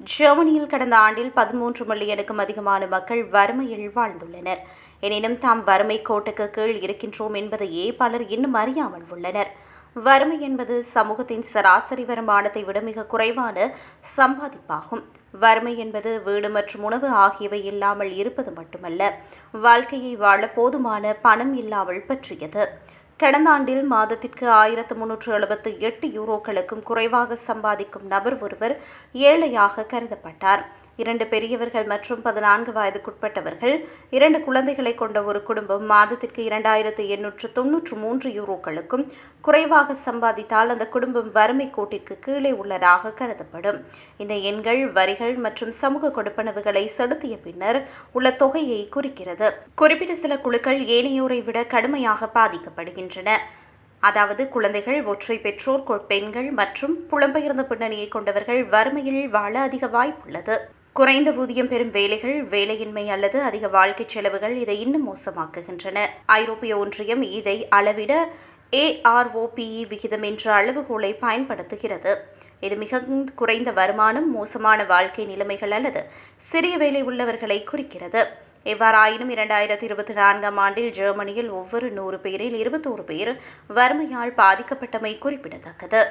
ஜெர்மனியில் கடந்த ஆண்டில் பதிமூன்று மில்லியனுக்கும் அதிகமான மக்கள் வறுமையில் வாழ்ந்துள்ளனர். எனினும் தாம் வறுமை கோட்டுக்கு கீழ் இருக்கின்றோம் என்பதையே பலர் இன்னும் அறியாமல் உள்ளனர். வறுமை என்பது சமூகத்தின் சராசரி வருமானத்தை விட மிக குறைவான சம்பாதிப்பாகும். வறுமை என்பது வீடு மற்றும் உணவு ஆகியவை இல்லாமல் இருப்பது மட்டுமல்ல வாழ்க்கையை வாழ போதுமான பணம் இல்லாமல் பற்றியது. கடந்த ஆண்டில் மாதத்திற்கு ஆயிரத்து முன்னூற்று எழுபத்து எட்டு யூரோக்களுக்கும் குறைவாக சம்பாதிக்கும் நபர் ஒருவர் ஏழையாக கருதப்பட்டார். இரண்டு பெரியவர்கள் மற்றும் பதினான்கு வயதுக்குட்பட்டவர்கள் இரண்டு குழந்தைகளை கொண்ட ஒரு குடும்பம் மாதத்திற்கு இரண்டாயிரத்து எண்ணூற்று தொன்னூற்று மூன்று யூரோக்களுக்கும் குறைவாக சம்பாதித்தால் அந்த குடும்பம் வறுமை கோட்டிற்கு கீழே உள்ளதாக கருதப்படும். இந்த எண்கள் வரிகள் மற்றும் சமூக கொடுப்பனவுகளை செலுத்திய பின்னர் உள்ள தொகையை குறிக்கிறது. குறிப்பிட்ட சில குழுக்கள் ஏனையோரை விட கடுமையாக பாதிக்கப்படுகின்றன. அதாவது குழந்தைகள் ஒற்றை பெற்றோர் கொ- பெண்கள் மற்றும் புலம்பெயர்ந்த பின்னணியை கொண்டவர்கள் வறுமையில் வாழ அதிக வாய்ப்புள்ளது. குறைந்த ஊதியம் பெறும் வேலைகள் வேலையின்மை அல்லது அதிக வாழ்க்கை செலவுகள் இதை இன்னும் மோசமாக்குகின்றன. ஐரோப்பிய ஒன்றியம் இதை அளவிட ஏஆர்ஓபிஇ விகிதம் என்ற அளவுகோலை பயன்படுத்துகிறது. இது மிக குறைந்த வருமானம் மோசமான வாழ்க்கை நிலைமைகள் அல்லது சிறிய வேலை உள்ளவர்களை குறிக்கிறது. எவ்வாறாயினும் இரண்டாயிரத்தி இருபத்தி நான்காம் ஆண்டில் ஜெர்மனியில் ஒவ்வொரு நூறு பேரில் இருபத்தோரு பேர் வறுமையால் பாதிக்கப்பட்டமை குறிப்பிடத்தக்கது.